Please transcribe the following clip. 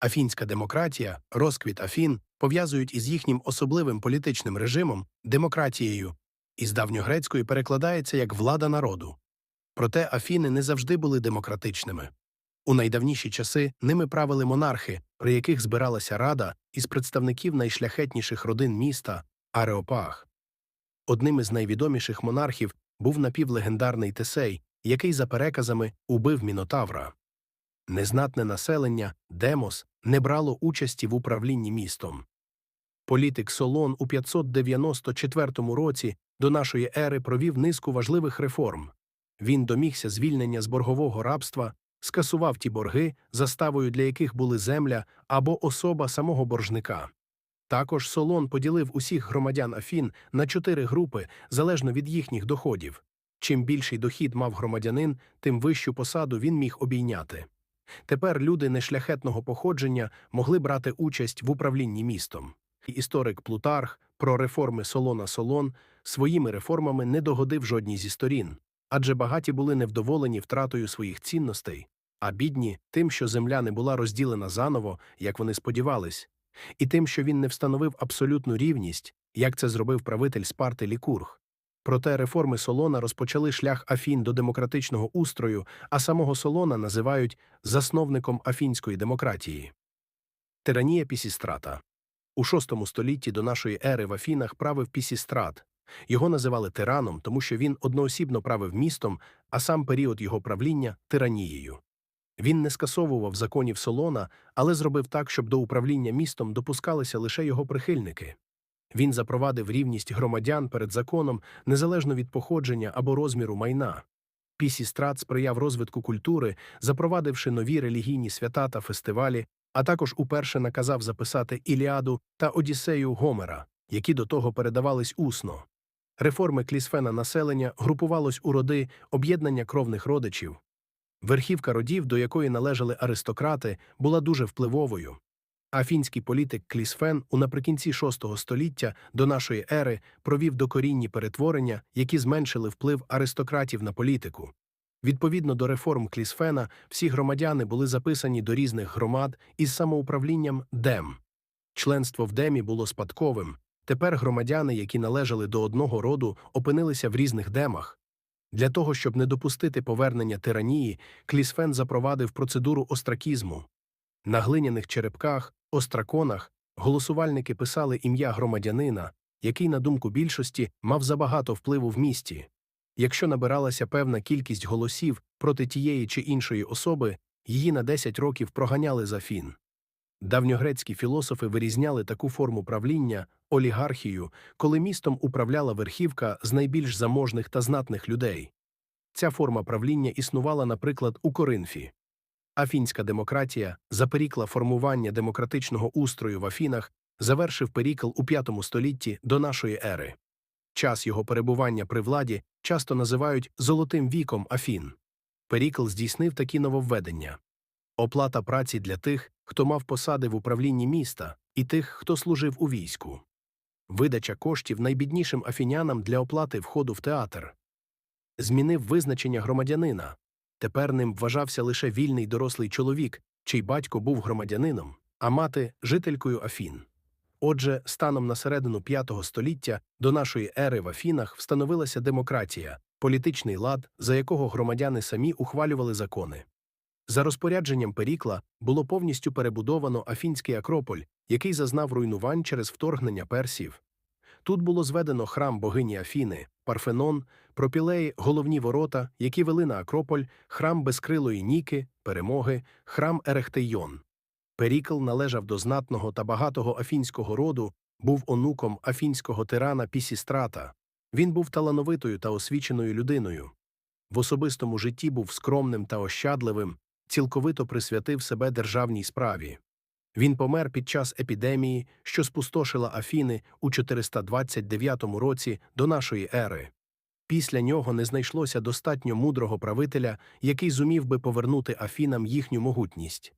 Афінська демократія, розквіт Афін пов'язують із їхнім особливим політичним режимом демократією, із давньогрецької перекладається як влада народу. Проте Афіни не завжди були демократичними. У найдавніші часи ними правили монархи, при яких збиралася рада із представників найшляхетніших родин міста Ареопаг. Одним із найвідоміших монархів був напівлегендарний Тесей, який за переказами убив Мінотавра. Незнатне населення Демос не брало участі в управлінні містом. Політик Солон у 594 році до нашої ери провів низку важливих реформ. Він домігся звільнення з боргового рабства, скасував ті борги, заставою для яких були земля або особа самого боржника. Також Солон поділив усіх громадян Афін на чотири групи залежно від їхніх доходів. Чим більший дохід мав громадянин, тим вищу посаду він міг обійняти. Тепер люди нешляхетного походження могли брати участь в управлінні містом. Історик Плутарх про реформи Солона Солон своїми реформами не догодив жодній зі сторін, адже багаті були невдоволені втратою своїх цінностей, а бідні тим, що земля не була розділена заново, як вони сподівались, і тим, що він не встановив абсолютну рівність, як це зробив правитель Спарти Лікург. Проте реформи Солона розпочали шлях Афін до демократичного устрою, а самого Солона називають засновником афінської демократії. Тиранія Пісістрата у VI столітті до нашої ери в Афінах правив Пісістрат. Його називали тираном, тому що він одноосібно правив містом, а сам період його правління тиранією. Він не скасовував законів Солона, але зробив так, щоб до управління містом допускалися лише його прихильники. Він запровадив рівність громадян перед законом незалежно від походження або розміру майна. Пісістрат сприяв розвитку культури, запровадивши нові релігійні свята та фестивалі, а також уперше наказав записати Іліаду та Одіссею Гомера, які до того передавались усно. Реформи клісфена населення групувалось у роди об'єднання кровних родичів. Верхівка родів, до якої належали аристократи, була дуже впливовою. Афінський політик Клісфен у наприкінці VI століття до нашої ери провів докорінні перетворення, які зменшили вплив аристократів на політику. Відповідно до реформ Клісфена, всі громадяни були записані до різних громад із самоуправлінням ДЕМ. Членство в ДЕМі було спадковим. Тепер громадяни, які належали до одного роду, опинилися в різних демах. Для того, щоб не допустити повернення тиранії, Клісфен запровадив процедуру остракізму. На глиняних черепках, остраконах голосувальники писали ім'я громадянина, який, на думку більшості, мав забагато впливу в місті. Якщо набиралася певна кількість голосів проти тієї чи іншої особи, її на 10 років проганяли за фін. Давньогрецькі філософи вирізняли таку форму правління олігархію, коли містом управляла верхівка з найбільш заможних та знатних людей. Ця форма правління існувала, наприклад, у Коринфі. Афінська демократія за перікла формування демократичного устрою в Афінах завершив перікл у V столітті до нашої ери. Час його перебування при владі часто називають золотим віком Афін. Перікл здійснив такі нововведення оплата праці для тих, хто мав посади в управлінні міста, і тих, хто служив у війську, видача коштів найбіднішим афінянам для оплати входу в театр, змінив визначення громадянина. Тепер ним вважався лише вільний дорослий чоловік, чий батько був громадянином, а мати жителькою Афін. Отже, станом на середину V століття до нашої ери в Афінах встановилася демократія, політичний лад, за якого громадяни самі ухвалювали закони. За розпорядженням Перікла було повністю перебудовано Афінський Акрополь, який зазнав руйнувань через вторгнення персів. Тут було зведено храм богині Афіни, Парфенон, пропілеї, головні ворота, які вели на Акрополь, храм безкрилої Ніки, перемоги, храм Ерехтейон. Перікл належав до знатного та багатого афінського роду, був онуком афінського тирана Пісістрата. Він був талановитою та освіченою людиною. В особистому житті був скромним та ощадливим, цілковито присвятив себе державній справі. Він помер під час епідемії, що спустошила Афіни у 429 році до нашої ери. Після нього не знайшлося достатньо мудрого правителя, який зумів би повернути Афінам їхню могутність.